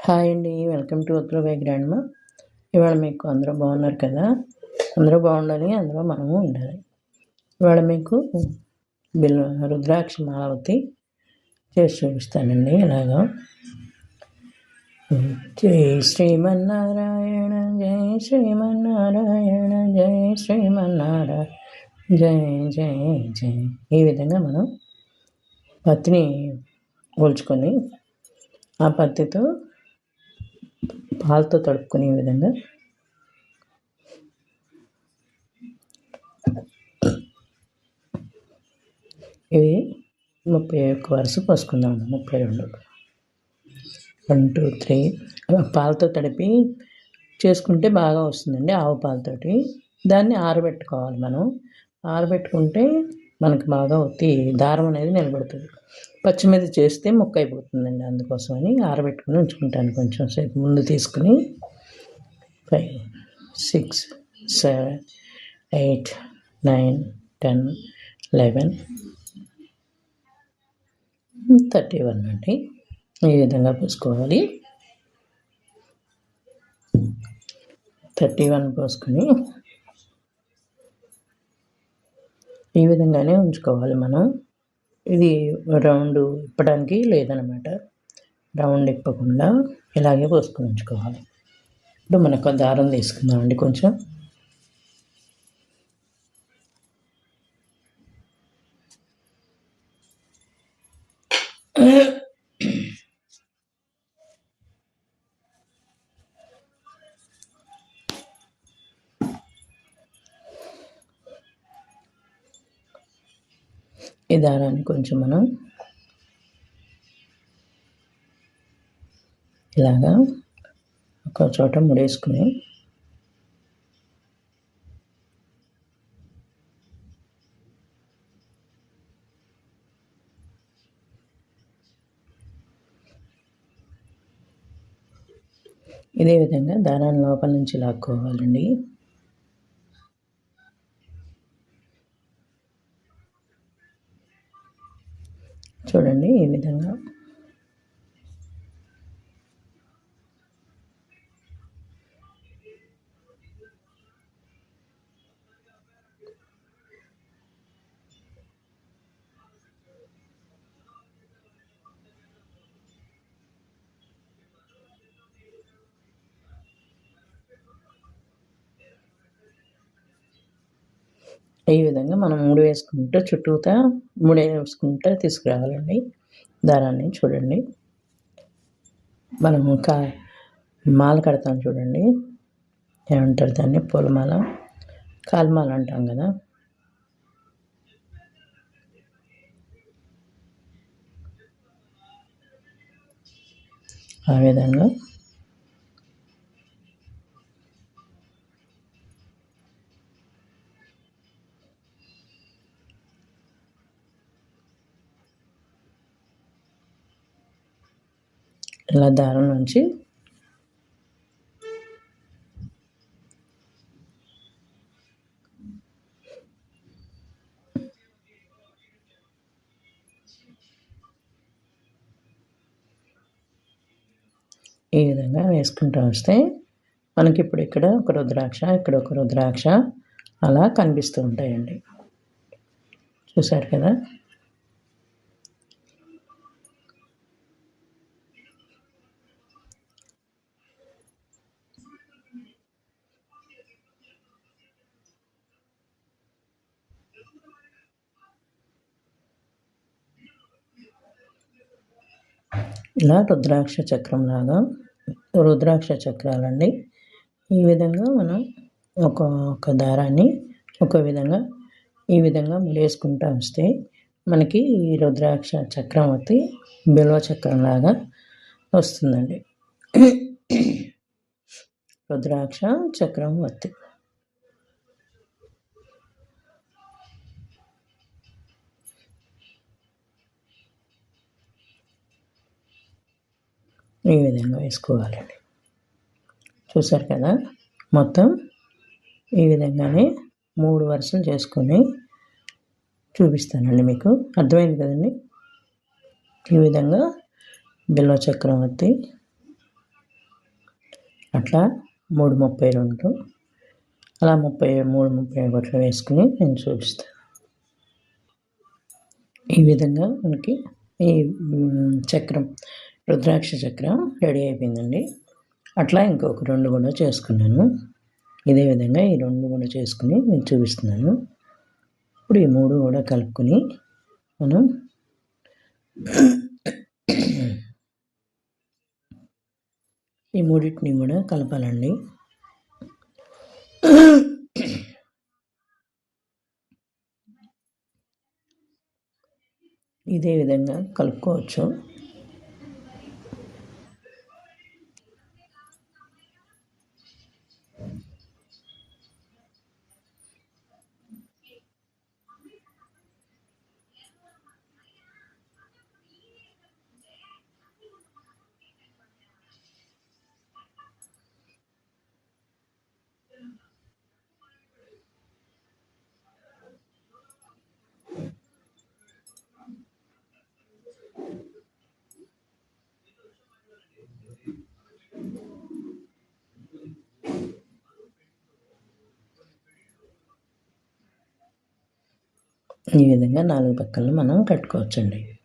Hi అండి welcome to అగ్రవై గ్రాండ్మ. ఇవాళ మీకు అందరూ బాగున్నారు కదా? అందరూ బాగుండాలి అందులో మనము ఉండాలి. ఇవాళ మీకు బిల్ రుద్రాక్ష మాలవతి చేసి చూపిస్తానండి ఇలాగా జై శ్రీమన్నారాయణ జై శ్రీమన్నారాయణ జై శ్రీమన్నారాయణ జై జై జై. ఈ విధంగా మనం పత్తిని పోల్చుకొని ఆ పత్తితో పాలతో తడుపుకునే విధంగా. ఇవి ముప్పై ఒక్క వరుస పోసుకుందాం. ముప్పై రెండు. One two three. పాలతో తడిపి చేసుకుంటే బాగా వస్తుందండి ఆవు పాలతోటి. దాన్ని ఆరబెట్టుకోవాలి మనం. ఆరబెట్టుకుంటే మనకు బాగా ఒత్తి దారం అనేది నిలబడుతుంది. పచ్చి మీద చేస్తే ముక్క అయిపోతుందండి అందుకోసమని ఆరబెట్టుకుని ఉంచుకుంటాను కొంచెం సేపు. ముందు తీసుకుని five six seven eight nine ten eleven thirty one అండి. ఈ విధంగా పోసుకోవాలి. థర్టీ వన్ పోసుకొని ఈ విధంగానే ఉంచుకోవాలి మనం. ఇది రౌండ్ ఇప్పడానికి లేదనమాట. రౌండ్ ఇప్పకుండా ఇలాగే పోసుకొని ఉంచుకోవాలి. ఇప్పుడు మనకు దారం తీసుకుందామండి కొంచెం. ఈ దారాన్ని కొంచెం మనం ఇలాగా ఒక చోట ముడేసుకుని ఇదే విధంగా దారాన్ని లోపల నుంచి లాక్కోవాలండి. చూడండి ఈ విధంగా ఈ విధంగా మనం మూడు వేసుకుంటూ చుట్టూతా మూడు వేసుకుంటూ తీసుకురావాలండి. దారాన్ని చూడండి. మనము కా మాల కడతాం చూడండి. ఏమంటారు దాన్ని? పూలమాల. కాలుమాల అంటాం కదా. ఆ విధంగా ఇలా దారం నుంచి ఈ విధంగా వేసుకుంటూ వస్తే మనకి ఇప్పుడు ఇక్కడ ఒక రుద్రాక్ష ఇక్కడ ఒక రుద్రాక్ష అలా కనిపిస్తూ ఉంటాయండి. చూసారు కదా? ఇలా రుద్రాక్ష చక్రం లాగా రుద్రాక్ష చక్రాలండి. ఈ విధంగా మనం ఒక ఒక దారాన్ని ఒక విధంగా ఈ విధంగా ముడేసుకుంటా వస్తే మనకి ఈ రుద్రాక్ష చక్రం వచ్చి బిల్వ చక్రం లాగా వస్తుందండి. రుద్రాక్ష చక్రం వత్తి ఈ విధంగా వేసుకోవాలండి. చూసారు కదా? మొత్తం ఈ విధంగానే మూడు వరుసలు చేసుకొని చూపిస్తానండి మీకు. అర్థమైంది కదండి? ఈ విధంగా బిల్వ చక్రం అట్లా మూడు ముప్పై రెండు అలా ముప్పై మూడు ముప్పై ఒకటిలో వేసుకుని నేను చూపిస్తాను. ఈ విధంగా మనకి ఈ చక్రం రుద్రాక్ష చక్రం రెడీ అయిపోయిందండి. అట్లా ఇంకొక రెండు కూడా చేసుకున్నాను. ఇదే విధంగా ఈ రెండు కూడా చేసుకుని మీకు చూపిస్తున్నాను. ఇప్పుడు ఈ మూడు కూడా కలుపుకొని మనం ఈ మూడింటిని కూడా కలపాలండి. ఇదే విధంగా కలుపుకోవచ్చు. ఈ విధంగా నాలుగు పక్కలను మనం కట్టుకోవచ్చండి.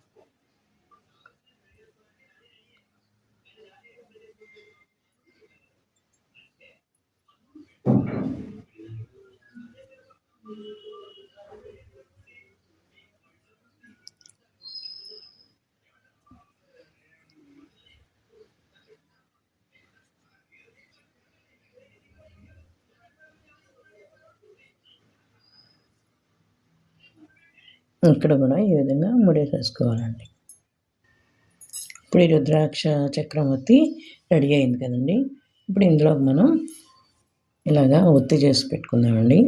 ఇక్కడ కూడా ఈ విధంగా ముడేసేసుకోవాలండి. ఇప్పుడు ఈ రుద్రాక్ష చక్రవర్తి రెడీ అయింది కదండి. ఇప్పుడు ఇందులో మనం ఇలాగా ఒత్తి చేసి పెట్టుకుందామండి.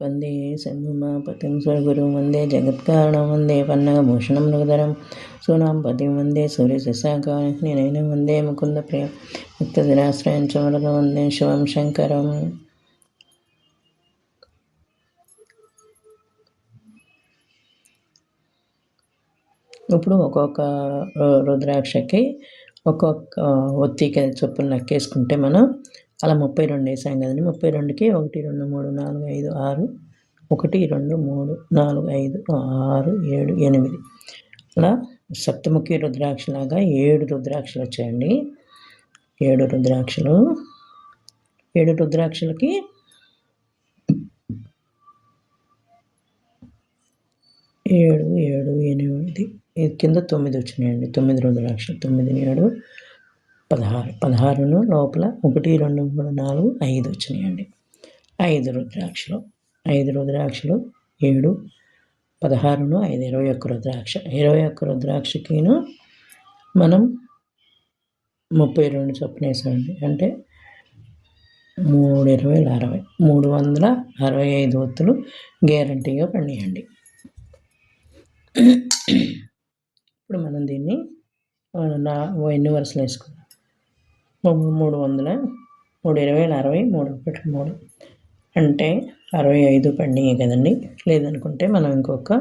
వందే శంభుమాపతిం స్వగురుం వందే జగత్కారణం వందే పన్నగభూషణం మృగధరం సూనాం పతిం వందే సూర్యశశాఖాయనం వందే ముకుంద ప్రియ ముక్తదిరాశ్రయం చమరద వందే శివం శంకరం. ఇప్పుడు ఒక్కొక్క రుద్రాక్షకి ఒక్కొక్క ఒత్తికి చొప్పున నక్కేసుకుంటే మనం అలా ముప్పై రెండు వేసాం కదండి. ముప్పై రెండుకి ఒకటి రెండు మూడు నాలుగు ఐదు ఆరు ఒకటి రెండు మూడు నాలుగు ఐదు ఆరు ఏడు ఎనిమిది. అలా సప్తముఖి రుద్రాక్షలాగా ఏడు రుద్రాక్షలు వచ్చాయండి. ఏడు రుద్రాక్షలు. ఏడు రుద్రాక్షలకి ఏడు ఏడు ఎనిమిది కింద తొమ్మిది వచ్చినాయండి. తొమ్మిది రుద్రాక్షలు. తొమ్మిది ఏడు పదహారు పదహారును లోపల ఒకటి రెండు మూడు నాలుగు ఐదు వచ్చినాయండి. ఐదు రుద్రాక్షలు ఐదు రుద్రాక్షలు ఏడు పదహారును ఐదు ఇరవై ఒక్క రుద్రాక్ష. ఇరవై ఒక్క రుద్రాక్షకిను మనం ముప్పై రెండు చొప్పున వేసామండి. అంటే మూడు ఇరవై అరవై మూడు వందల అరవై ఐదు ఒత్తులు గ్యారంటీగా పండియండి. ఇప్పుడు మనం దీన్ని ఎన్ని వరుసలు వేసుకుందాం మూడు వందల మూడు ఇరవై అరవై మూడు ఒకటి మూడు. అంటే అరవై ఐదు పండినాయి కదండి. లేదనుకుంటే మనం ఇంకొక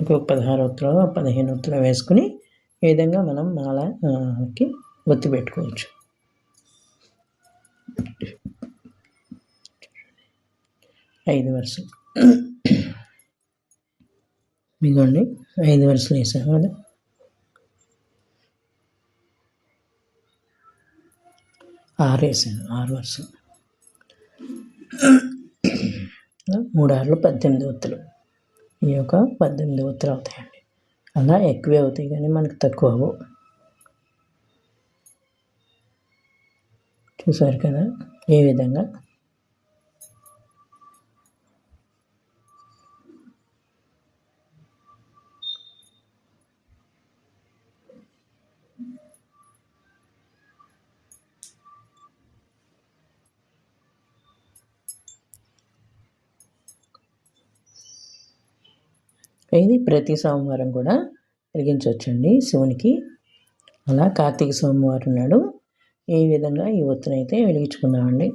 ఇంకొక పదహారు ఒత్తులు పదిహేను ఒత్తులు వేసుకుని ఈ విధంగా మనం మాలకి ఒత్తి పెట్టుకోవచ్చు. ఐదు వరుసలు. ఇదిగోండి ఐదు వరుసలు వేసాము కదా. ఆరు ఆరు వరుస మూడు ఆరులు పద్దెనిమిది ఒత్తులు. ఈ యొక్క పద్దెనిమిది ఒత్తులు అవుతాయండి. అలా ఎక్కువే అవుతాయి కానీ మనకు తక్కువ అవు చూసారు కదా? ఏ విధంగా? ఇది ప్రతి సోమవారం కూడా వెలిగించవచ్చండి శివునికి. అలా కార్తీక సోమవారం నాడు ఈ విధంగా ఈ ఒత్తినైతే వెలిగించుకున్నామండి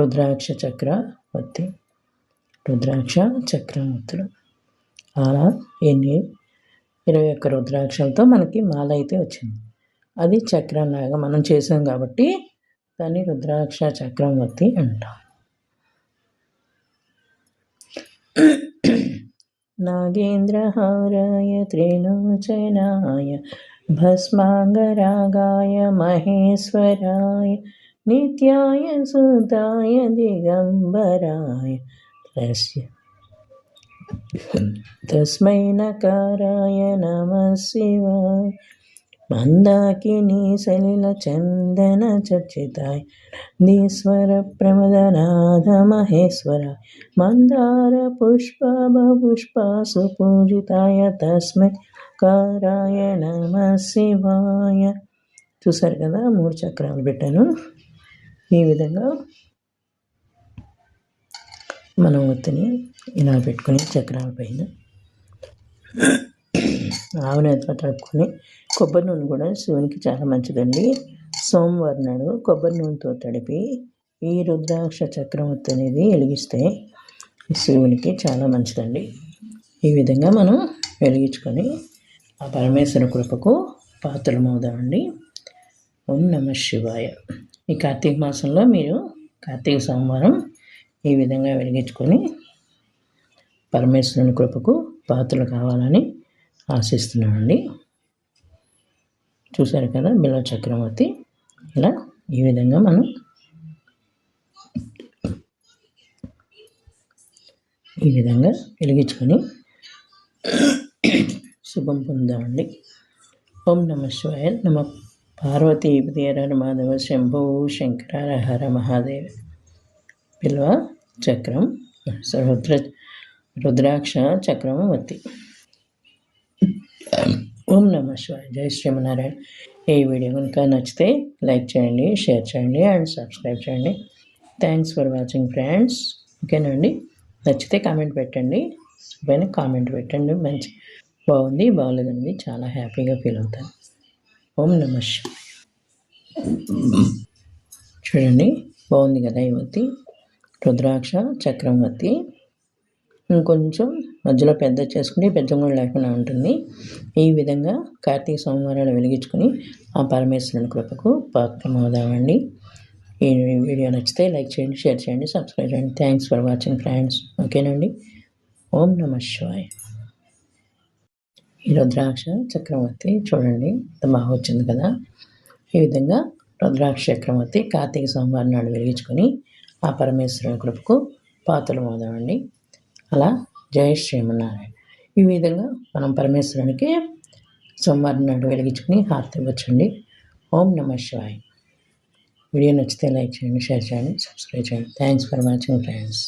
రుద్రాక్ష చక్ర ఒత్తి. రుద్రాక్ష చక్రమూర్తులు అలా ఎన్ని? ఇరవై ఒక్క రుద్రాక్షలతో మనకి మాల అయితే వచ్చింది. అది చక్రంలాగా మనం చేసాం కాబట్టి దాన్ని రుద్రాక్ష చక్రవర్తి అంటాం. नागेन्द्रहाराय त्रिलोचनाय भस्माङ्गरागाय महेश्वराय नित्याय सुताय दिगम्बराय तस्य तस्मै नकाराय नमः शिवाय మందాకిని సలిల చందన చర్చితాయ. నీశ్వర ప్రమదనాథ మహేశ్వర మందార పుష్ప పుష్పాసు పూజితాయ తస్మై కారాయ నమ శివాయ. చూసారు కదా మూడు చక్రాలు పెట్టాను. ఈ విధంగా మనం ఒత్తిని ఇలా పెట్టుకుని చక్రాల పైన ఆవునేతితో తడుపుకొని కొబ్బరి నూనె కూడా శివునికి చాలా మంచిదండి. సోమవారం నాడు కొబ్బరి నూనెతో తడిపి ఈ రుద్రాక్ష చక్రవర్తి అనేది వెలిగిస్తే శివునికి చాలా మంచిదండి. ఈ విధంగా మనం వెలిగించుకొని ఆ పరమేశ్వర కృపకు పాత్రమవుదామండి ఓం నమ శివాయ. ఈ కార్తీక మాసంలో మీరు కార్తీక సోమవారం ఈ విధంగా వెలిగించుకొని పరమేశ్వరుని కృపకు పాత్రలు కావాలని ఆశిస్తున్నామండి చూశారు కదా బిల్ల చక్రవర్తి. ఇలా ఈ విధంగా మనం ఈ విధంగా వెలిగించుకొని శుభం పొందామండి. ఓం నమ శివాయ నమ పార్వతీ హర మాధవ శంభో శంకర హర మహాదేవ. పిల్వ చక్రం రుద్ర రుద్రాక్ష చక్రమవర్తి Um, ఓం నమ శివాయ జై శ్రీమనారాయణ ఈ వీడియో కనుక నచ్చితే లైక్ చేయండి షేర్ చేయండి అండ్ సబ్స్క్రైబ్ చేయండి. థ్యాంక్స్ ఫర్ వాచింగ్ ఫ్రెండ్స్ ఓకేనండి నచ్చితే కామెంట్ పెట్టండి. పైన కామెంట్ పెట్టండి. మంచి బాగుంది బాగలేదండి. చాలా హ్యాపీగా ఫీల్ అవుతాను. ఓం నమ చూడండి బాగుంది కదా యువతి రుద్రాక్ష చక్రవర్తి. ఇంకొంచెం మధ్యలో పెద్ద చేసుకుని పెద్దగా లేకుండా ఉంటుంది. ఈ విధంగా కార్తీక సోమవారాలు వెలిగించుకుని ఆ పరమేశ్వరుని కృపకు పాత్రమవుదామండి. ఈ వీడియో నచ్చితే లైక్ చేయండి షేర్ చేయండి సబ్స్క్రైబ్ చేయండి. థ్యాంక్స్ ఫర్ వాచింగ్ ఫ్రెండ్స్ ఓకేనండి? ఓం నమ శివాయ్. ఈ రుద్రాక్ష చక్రవర్తి చూడండి ఇంత బాగా వచ్చింది కదా. ఈ విధంగా రుద్రాక్ష చక్రవర్తి కార్తీక సోమవారం నాడు వెలిగించుకొని ఆ పరమేశ్వరుని కృపకు పాత్రలు మోదామండి అలా జయ శ్రీమన్నారాయణ. ఈ విధంగా మనం పరమేశ్వరునికి సోమవారం నాడు వెలిగించుకుని హారతి ఇవ్వచ్చండి. ఓం నమ శివాయ. వీడియో నచ్చితే లైక్ చేయండి షేర్ చేయండి సబ్స్క్రైబ్ చేయండి. Thanks for watching friends